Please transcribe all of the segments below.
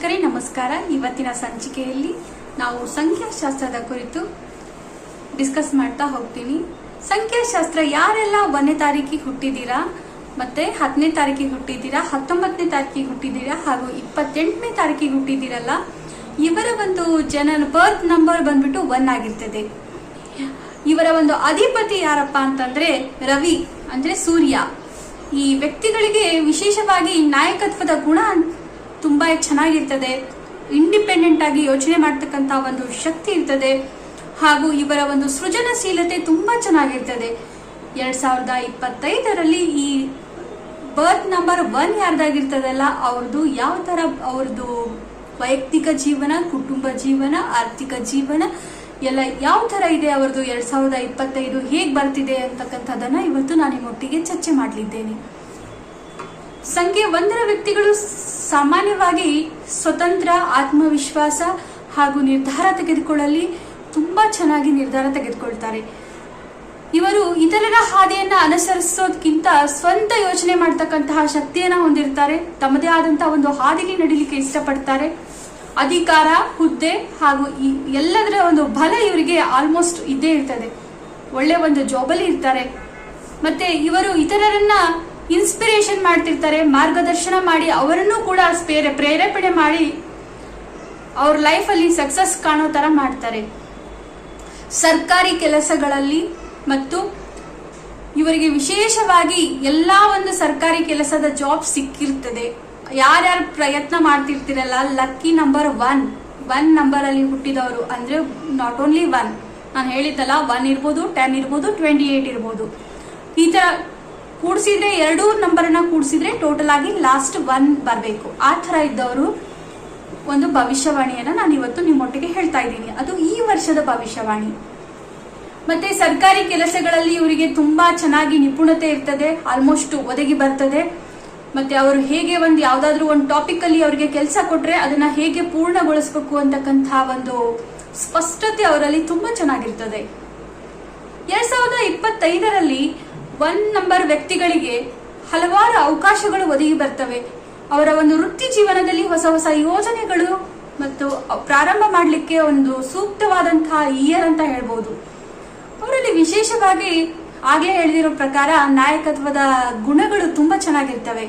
ವೀಕ್ಷಕರೇ, ನಮಸ್ಕಾರ. ಇವತ್ತಿನ ಸಂಚಿಕೆಯಲ್ಲಿ ನಾವು ಸಂಖ್ಯಾಶಾಸ್ತ್ರದ ಕುರಿತು ಡಿಸ್ಕಸ್ ಮಾಡ್ತಾ ಹೋಗ್ತೀನಿ. ಸಂಖ್ಯಾಶಾಸ್ತ್ರ ಯಾರೆಲ್ಲ ಒಂದನೇ ತಾರೀಕಿಗೆ ಹುಟ್ಟಿದ್ದೀರಾ ಮತ್ತೆ ಹತ್ತನೇ ತಾರೀಕಿಗೆ ಹುಟ್ಟಿದ್ದೀರಾ, ಹತ್ತೊಂಬತ್ತನೇ ತಾರೀಕಿಗೆ ಹುಟ್ಟಿದ್ದೀರಾ ಹಾಗೂ ಇಪ್ಪತ್ತೆಂಟನೇ ತಾರೀಕಿಗೆ ಹುಟ್ಟಿದ್ದೀರಲ್ಲ, ಇವರ ಒಂದು ಜನನ ಬರ್ತ್ ನಂಬರ್ ಬಂದ್ಬಿಟ್ಟು ಒನ್ ಆಗಿರ್ತದೆ. ಇವರ ಒಂದು ಅಧಿಪತಿ ಯಾರಪ್ಪ ಅಂತಂದ್ರೆ ರವಿ, ಅಂದ್ರೆ ಸೂರ್ಯ. ಈ ವ್ಯಕ್ತಿಗಳಿಗೆ ವಿಶೇಷವಾಗಿ ನಾಯಕತ್ವದ ಗುಣ ತುಂಬಾ ಚೆನ್ನಾಗಿರ್ತದೆ. ಇಂಡಿಪೆಂಡೆಂಟ್ ಆಗಿ ಯೋಚನೆ ಮಾಡ್ತಕ್ಕಂತ ಒಂದು ಶಕ್ತಿ ಇರ್ತದೆ. ಹಾಗೂ ಇವರ ಒಂದು ಸೃಜನಶೀಲತೆ ತುಂಬಾ ಚೆನ್ನಾಗಿರ್ತದೆ. ಎರಡ್ ಸಾವಿರದ ಇಪ್ಪತ್ತೈದರಲ್ಲಿ ಈ ಬರ್ತ್ ನಂಬರ್ ಒನ್ ಯಾರ್ದಾಗಿರ್ತದಲ್ಲ ಅವ್ರದ್ದು ಯಾವ ತರ ಅವ್ರದ್ದು ವೈಯಕ್ತಿಕ ಜೀವನ, ಕುಟುಂಬ ಜೀವನ, ಆರ್ಥಿಕ ಜೀವನ, ಎಲ್ಲ ಯಾವ ತರ ಇದೆ ಅವ್ರದ್ದು ಎರಡ್ ಸಾವಿರದ ಇಪ್ಪತ್ತೈದು ಹೇಗ್ ಬರ್ತಿದೆ ಅಂತಕ್ಕಂಥದ್ದನ್ನ ಇವತ್ತು ನಾನು ನಿಮ್ಮೊಟ್ಟಿಗೆ ಚರ್ಚೆ ಮಾಡಲಿದ್ದೇನೆ. ಸಂಖ್ಯೆ ಒಂದರ ವ್ಯಕ್ತಿಗಳು ಸಾಮಾನ್ಯವಾಗಿ ಸ್ವತಂತ್ರ ಆತ್ಮವಿಶ್ವಾಸ ಹಾಗೂ ನಿರ್ಧಾರ ತೆಗೆದುಕೊಳ್ಳಲಿ, ತುಂಬಾ ಚೆನ್ನಾಗಿ ನಿರ್ಧಾರ ತೆಗೆದುಕೊಳ್ತಾರೆ. ಇವರು ಇತರರ ಹಾದಿಯನ್ನ ಅನುಸರಿಸೋದಕ್ಕಿಂತ ಸ್ವಂತ ಯೋಚನೆ ಮಾಡ್ತಕ್ಕಂತಹ ಶಕ್ತಿಯನ್ನ ಹೊಂದಿರ್ತಾರೆ. ತಮ್ಮದೇ ಆದಂತಹ ಒಂದು ಹಾದಿಗೆ ನಡಿಲಿಕ್ಕೆ ಇಷ್ಟಪಡ್ತಾರೆ. ಅಧಿಕಾರ, ಹುದ್ದೆ ಹಾಗೂ ಈ ಎಲ್ಲದರ ಒಂದು ಬಲ ಇವರಿಗೆ ಆಲ್ಮೋಸ್ಟ್ ಇದ್ದೇ ಇರ್ತದೆ. ಒಳ್ಳೆ ಒಂದು ಜಾಬಲ್ಲಿ ಇರ್ತಾರೆ. ಮತ್ತೆ ಇವರು ಇತರರನ್ನ ಇನ್ಸ್ಪಿರೇಷನ್ ಮಾಡ್ತಿರ್ತಾರೆ, ಮಾರ್ಗದರ್ಶನ ಮಾಡಿ, ಅವರನ್ನು ಕೂಡ ಪ್ರೇರೇಪಣೆ ಮಾಡಿ ಅವ್ರ ಲೈಫಲ್ಲಿ ಸಕ್ಸಸ್ ಕಾಣೋ ತರ ಮಾಡ್ತಾರೆ. ಸರ್ಕಾರಿ ಕೆಲಸಗಳಲ್ಲಿ ಮತ್ತು ಇವರಿಗೆ ವಿಶೇಷವಾಗಿ ಎಲ್ಲಾ ಒಂದು ಸರ್ಕಾರಿ ಕೆಲಸದ ಜಾಬ್ ಸಿಕ್ಕಿರ್ತದೆ. ಯಾರ್ಯಾರು ಪ್ರಯತ್ನ ಮಾಡ್ತಿರ್ತಿರಲ್ಲ lucky number one one number ಅಲ್ಲಿ ಹುಟ್ಟಿದವರು ಅಂದ್ರೆ ನಾಟ್ ಓನ್ಲಿ ಒನ್ ನಾನು ಹೇಳಿದ್ದಲ್ಲ ಒನ್ ಇರ್ಬೋದು ಟೆನ್ ಇರ್ಬೋದು ಟ್ವೆಂಟಿ ಏಟ್ ಇರ್ಬೋದು. ಈ ತರ ಕೂಡಿಸಿದ್ರೆ ಎರಡೂ ನಂಬರನ್ನ ಕೂಡಿಸಿದ್ರೆ ಟೋಟಲ್ ಆಗಿ ಲಾಸ್ಟ್ ಒನ್ ಬರಬೇಕು. ಆ ತರ ಇದ್ದವರು ಒಂದು ಭವಿಷ್ಯವಾಣಿಯನ್ನ ನಾನು ಇವತ್ತು ನಿಮ್ಮೊಟ್ಟಿಗೆ ಹೇಳ್ತಾ ಇದ್ದೀನಿ. ಅದು ಈ ವರ್ಷದ ಭವಿಷ್ಯವಾಣಿ. ಮತ್ತೆ ಸರ್ಕಾರಿ ಕೆಲಸಗಳಲ್ಲಿ ಇವರಿಗೆ ತುಂಬಾ ಚೆನ್ನಾಗಿ ನಿಪುಣತೆ ಇರ್ತದೆ ಆಲ್ಮೋಸ್ಟ್ ಒದಗಿ ಬರ್ತದೆ. ಮತ್ತೆ ಅವರು ಹೇಗೆ ಒಂದು ಯಾವ್ದಾದ್ರು ಒಂದು ಟಾಪಿಕ್ ಅಲ್ಲಿ ಅವರಿಗೆ ಕೆಲಸ ಕೊಟ್ರೆ ಅದನ್ನ ಹೇಗೆ ಪೂರ್ಣಗೊಳಿಸಬೇಕು ಅಂತಕ್ಕಂತಹ ಒಂದು ಸ್ಪಷ್ಟತೆ ಅವರಲ್ಲಿ ತುಂಬಾ ಚೆನ್ನಾಗಿರ್ತದೆ. ಎರಡ್ ಸಾವಿರದ ಇಪ್ಪತ್ತೈದರಲ್ಲಿ ಒನ್ ನಂಬರ್ ವ್ಯಕ್ತಿಗಳಿಗೆ ಹಲವಾರು ಅವಕಾಶಗಳು ಒದಗಿ ಬರ್ತವೆ. ಅವರ ಒಂದು ವೃತ್ತಿ ಜೀವನದಲ್ಲಿ ಹೊಸ ಹೊಸ ಯೋಜನೆಗಳು ಮತ್ತು ಪ್ರಾರಂಭ ಮಾಡಲಿಕ್ಕೆ ಒಂದು ಸೂಕ್ತವಾದಂತಹ ಇಯರ್ ಅಂತ ಹೇಳ್ಬೋದು. ಅವರಲ್ಲಿ ವಿಶೇಷವಾಗಿ ಆಗ್ಲೇ ಹೇಳಿದಿರೋ ಪ್ರಕಾರ ನಾಯಕತ್ವದ ಗುಣಗಳು ತುಂಬಾ ಚೆನ್ನಾಗಿರ್ತವೆ.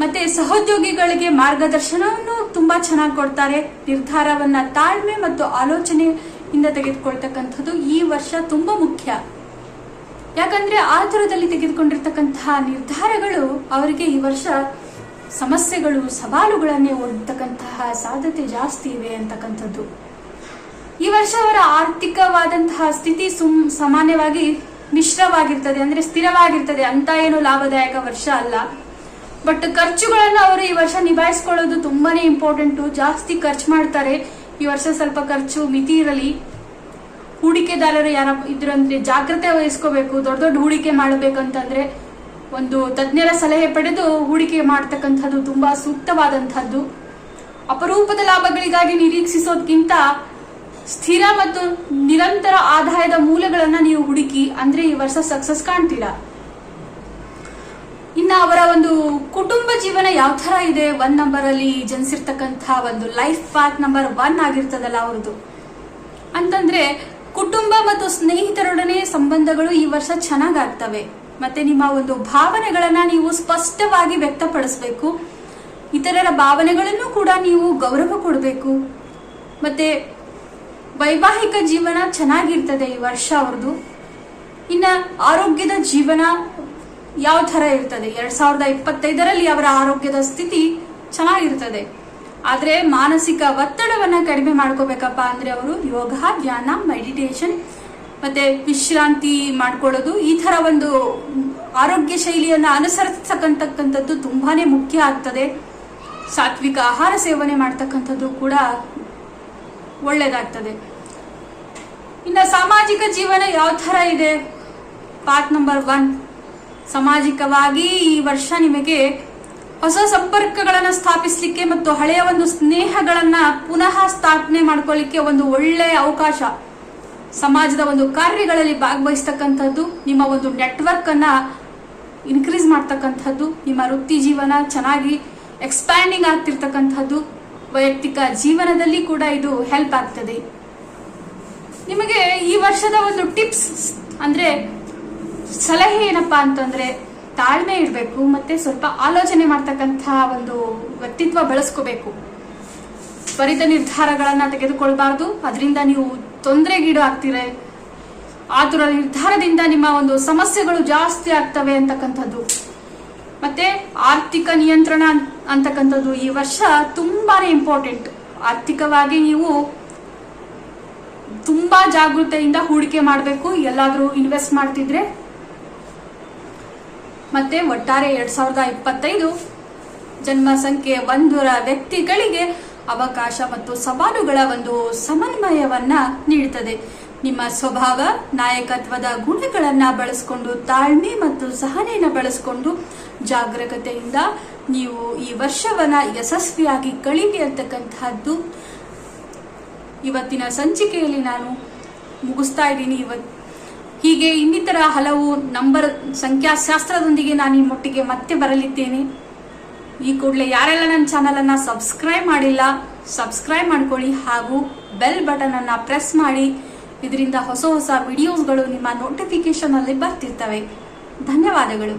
ಮತ್ತೆ ಸಹೋದ್ಯೋಗಿಗಳಿಗೆ ಮಾರ್ಗದರ್ಶನವನ್ನು ತುಂಬಾ ಚೆನ್ನಾಗಿ ಕೊಡ್ತಾರೆ. ನಿರ್ಧಾರವನ್ನ ತಾಳ್ಮೆ ಮತ್ತು ಆಲೋಚನೆಯಿಂದ ತೆಗೆದುಕೊಳ್ತಕ್ಕಂಥದ್ದು ಈ ವರ್ಷ ತುಂಬಾ ಮುಖ್ಯ. ಯಾಕಂದ್ರೆ ಆತುರದಲ್ಲಿ ತೆಗೆದುಕೊಂಡಿರ್ತಕ್ಕಂತಹ ನಿರ್ಧಾರಗಳು ಅವರಿಗೆ ಈ ವರ್ಷ ಸಮಸ್ಯೆಗಳು, ಸವಾಲುಗಳನ್ನೇ ಒಡ್ತಕ್ಕಂತಹ ಸಾಧ್ಯತೆ ಜಾಸ್ತಿ ಇವೆ ಅಂತಕ್ಕಂಥದ್ದು. ಈ ವರ್ಷ ಅವರ ಆರ್ಥಿಕವಾದಂತಹ ಸ್ಥಿತಿ ಸುಮ್ ಸಾಮಾನ್ಯವಾಗಿ ಮಿಶ್ರವಾಗಿರ್ತದೆ, ಅಂದ್ರೆ ಸ್ಥಿರವಾಗಿರ್ತದೆ ಅಂತ ಏನು ಲಾಭದಾಯಕ ವರ್ಷ ಅಲ್ಲ. ಬಟ್ ಖರ್ಚುಗಳನ್ನು ಅವರು ಈ ವರ್ಷ ನಿಭಾಯಿಸ್ಕೊಳ್ಳೋದು ತುಂಬಾನೇ ಇಂಪಾರ್ಟೆಂಟು ಜಾಸ್ತಿ ಖರ್ಚು ಮಾಡ್ತಾರೆ. ಈ ವರ್ಷ ಸ್ವಲ್ಪ ಖರ್ಚು ಮಿತಿ ಇರಲಿ. ಹೂಡಿಕೆದಾರರು ಯಾರ ಇದ್ರಂದ್ರೆ ಜಾಗ್ರತೆ ವಹಿಸ್ಕೋಬೇಕು, ದೊಡ್ಡ ದೊಡ್ಡ ಹೂಡಿಕೆ ಮಾಡಬೇಕಂತಂದ್ರೆ ಒಂದು ತಜ್ಞರ ಸಲಹೆ ಪಡೆದು ಹೂಡಿಕೆ ಮಾಡ್ತಕ್ಕಂಥದ್ದು ತುಂಬಾ ಸೂಕ್ತವಾದಂಥದ್ದು. ಅಪರೂಪದ ಲಾಭಗಳಿಗಾಗಿ ನಿರೀಕ್ಷಿಸೋದ್ಕಿಂತ ಸ್ಥಿರ ಮತ್ತು ನಿರಂತರ ಆದಾಯದ ಮೂಲಗಳನ್ನ ನೀವು ಹುಡುಕಿ, ಅಂದ್ರೆ ಈ ವರ್ಷ ಸಕ್ಸಸ್ ಕಾಣ್ತೀರಾ? ಇನ್ನ ಅವರ ಒಂದು ಕುಟುಂಬ ಜೀವನ ಯಾವ ತರ ಇದೆ? ಒನ್ ನಂಬರ್ ಅಲ್ಲಿ ಜನಿಸಿರ್ತಕ್ಕಂಥ ಒಂದು ಲೈಫ್ ಪಾತ್ ನಂಬರ್ ಒನ್ ಆಗಿರ್ತದಲ್ಲ ಅವ್ರದ್ದು. ಅಂತಂದ್ರೆ ಕುಟುಂಬ ಮತ್ತು ಸ್ನೇಹಿತರೊಡನೆ ಸಂಬಂಧಗಳು ಈ ವರ್ಷ ಚೆನ್ನಾಗಾಗ್ತವೆ. ಮತ್ತೆ ನಿಮ್ಮ ಒಂದು ಭಾವನೆಗಳನ್ನ ನೀವು ಸ್ಪಷ್ಟವಾಗಿ ವ್ಯಕ್ತಪಡಿಸಬೇಕು. ಇತರರ ಭಾವನೆಗಳನ್ನು ಕೂಡ ನೀವು ಗೌರವ ಕೊಡಬೇಕು. ಮತ್ತೆ ವೈವಾಹಿಕ ಜೀವನ ಚೆನ್ನಾಗಿರ್ತದೆ ಈ ವರ್ಷ ಅವ್ರದ್ದು ಇನ್ನ ಆರೋಗ್ಯದ ಜೀವನ ಯಾವ ಥರ ಇರ್ತದೆ? ಎರಡ್ ಸಾವಿರದ ಇಪ್ಪತ್ತೈದರಲ್ಲಿ ಅವರ ಆರೋಗ್ಯದ ಸ್ಥಿತಿ ಚೆನ್ನಾಗಿರ್ತದೆ. ಆದ್ರೆ ಮಾನಸಿಕ ಒತ್ತಡವನ್ನು ಕಡಿಮೆ ಮಾಡ್ಕೋಬೇಕಪ್ಪ ಅಂದ್ರೆ ಅವರು ಯೋಗ, ಧ್ಯಾನ ಮೆಡಿಟೇಷನ್ ಮತ್ತೆ ವಿಶ್ರಾಂತಿ ಮಾಡ್ಕೊಳ್ಳೋದು ಈ ಥರ ಒಂದು ಆರೋಗ್ಯ ಶೈಲಿಯನ್ನ ಅನುಸರಿಸತಕ್ಕಂಥದ್ದು ತುಂಬಾನೇ ಮುಖ್ಯ ಆಗ್ತದೆ. ಸಾತ್ವಿಕ ಆಹಾರ ಸೇವನೆ ಮಾಡ್ತಕ್ಕಂಥದ್ದು ಕೂಡ ಒಳ್ಳೆಯದಾಗ್ತದೆ ಇನ್ನ ಸಾಮಾಜಿಕ ಜೀವನ ಯಾವ ಥರ ಇದೆ? ಪಾರ್ಟ್ ನಂಬರ್ ಒನ್ ಸಾಮಾಜಿಕವಾಗಿ ಈ ವರ್ಷ ನಿಮಗೆ ಹೊಸ ಸಂಪರ್ಕಗಳನ್ನ ಸ್ಥಾಪಿಸಲಿಕ್ಕೆ ಮತ್ತು ಹಳೆಯ ಒಂದು ಸ್ನೇಹಗಳನ್ನ ಪುನಃ ಸ್ಥಾಪನೆ ಮಾಡ್ಕೊಳ್ಳಿಕ್ಕೆ ಒಂದು ಒಳ್ಳೆಯ ಅವಕಾಶ. ಸಮಾಜದ ಒಂದು ಕಾರ್ಯಗಳಲ್ಲಿ ಭಾಗವಹಿಸ್ತಕ್ಕಂಥದ್ದು, ನಿಮ್ಮ ಒಂದು ನೆಟ್ವರ್ಕ್ ಅನ್ನ ಇನ್ಕ್ರೀಸ್ ಮಾಡ್ತಕ್ಕಂಥದ್ದು, ನಿಮ್ಮ ವೃತ್ತಿ ಜೀವನ ಚೆನ್ನಾಗಿ ಎಕ್ಸ್ಪ್ಯಾಂಡಿಂಗ್ ಆಗ್ತಿರ್ತಕ್ಕಂಥದ್ದು, ವೈಯಕ್ತಿಕ ಜೀವನದಲ್ಲಿ ಕೂಡ ಇದು ಹೆಲ್ಪ್ ಆಗ್ತದೆ. ನಿಮಗೆ ಈ ವರ್ಷದ ಒಂದು ಟಿಪ್ಸ್ ಅಂದ್ರೆ ಸಲಹೆ ಏನಪ್ಪಾ ಅಂತಂದ್ರೆ ತಾಳ್ಮೆ ಇರಬೇಕು ಮತ್ತೆ ಸ್ವಲ್ಪ ಆಲೋಚನೆ ಮಾಡ್ತಕ್ಕಂಥ ಒಂದು ವ್ಯಕ್ತಿತ್ವ ಬೆಳೆಸ್ಕೋಬೇಕು. ತ್ವರಿತ ನಿರ್ಧಾರಗಳನ್ನ ತೆಗೆದುಕೊಳ್ಬಾರ್ದು. ಅದರಿಂದ ನೀವು ತೊಂದರೆಗೀಡು ಆಗ್ತೀರ ಆತುರ ನಿರ್ಧಾರದಿಂದ ನಿಮ್ಮ ಒಂದು ಸಮಸ್ಯೆಗಳು ಜಾಸ್ತಿ ಆಗ್ತವೆ ಅಂತಕ್ಕಂಥದ್ದು. ಮತ್ತೆ ಆರ್ಥಿಕ ನಿಯಂತ್ರಣ ಅಂತಕ್ಕಂಥದ್ದು ಈ ವರ್ಷ ತುಂಬಾನೇ ಇಂಪಾರ್ಟೆಂಟ್ ಆರ್ಥಿಕವಾಗಿ ನೀವು ತುಂಬಾ ಜಾಗೃತೆಯಿಂದ ಹೂಡಿಕೆ ಮಾಡಬೇಕು. ಎಲ್ಲಾದರೂ ಇನ್ವೆಸ್ಟ್ ಮಾಡ್ತಿದ್ರೆ ಮತ್ತೆ ಒಟ್ಟಾರೆ ಎರಡ್ ಸಾವಿರದ ಇಪ್ಪತ್ತೈದು ಜನ್ಮ ಸಂಖ್ಯೆ ಒಂದರ ವ್ಯಕ್ತಿಗಳಿಗೆ ಅವಕಾಶ ಮತ್ತು ಸವಾಲುಗಳ ಒಂದು ಸಮನ್ವಯವನ್ನ ನೀಡುತ್ತದೆ ನಿಮ್ಮ ಸ್ವಭಾವ, ನಾಯಕತ್ವದ ಗುಣಗಳನ್ನ ಬಳಸಿಕೊಂಡು ತಾಳ್ಮೆ ಮತ್ತು ಸಹನೆಯನ್ನು ಬಳಸಿಕೊಂಡು ಜಾಗರೂಕತೆಯಿಂದ ನೀವು ಈ ವರ್ಷವನ್ನ ಯಶಸ್ವಿಯಾಗಿ ಕಳೀಲಿ ಅಂತಕ್ಕಂತಹದ್ದು ಇವತ್ತಿನ ಸಂಚಿಕೆಯಲ್ಲಿ ನಾನು ಮುಗಿಸ್ತಾ ಇದ್ದೀನಿ. ಇವತ್ತು ಹೀಗೆ ಇನ್ನಿತರ ಹಲವು ನಂಬರ್ ಸಂಖ್ಯಾಶಾಸ್ತ್ರದೊಂದಿಗೆ ನಾನು ನಿಮ್ಮೊಟ್ಟಿಗೆ ಮತ್ತೆ ಬರಲಿದ್ದೇನೆ. ಈ ಕೂಡಲೇ ಯಾರೆಲ್ಲ ನನ್ನ ಚಾನಲ್ ಅನ್ನ ಸಬ್ಸ್ಕ್ರೈಬ್ ಮಾಡಿಲ್ಲ ಸಬ್ಸ್ಕ್ರೈಬ್ ಮಾಡ್ಕೊಳ್ಳಿ ಹಾಗೂ ಬೆಲ್ ಬಟನ್ ಅನ್ನ ಪ್ರೆಸ್ ಮಾಡಿ. ಇದರಿಂದ ಹೊಸ ಹೊಸ ವಿಡಿಯೋಸ್ಗಳು ನಿಮ್ಮ ನೋಟಿಫಿಕೇಶನ್ ಅಲ್ಲಿ ಬರ್ತಿರ್ತವೆ. ಧನ್ಯವಾದಗಳು.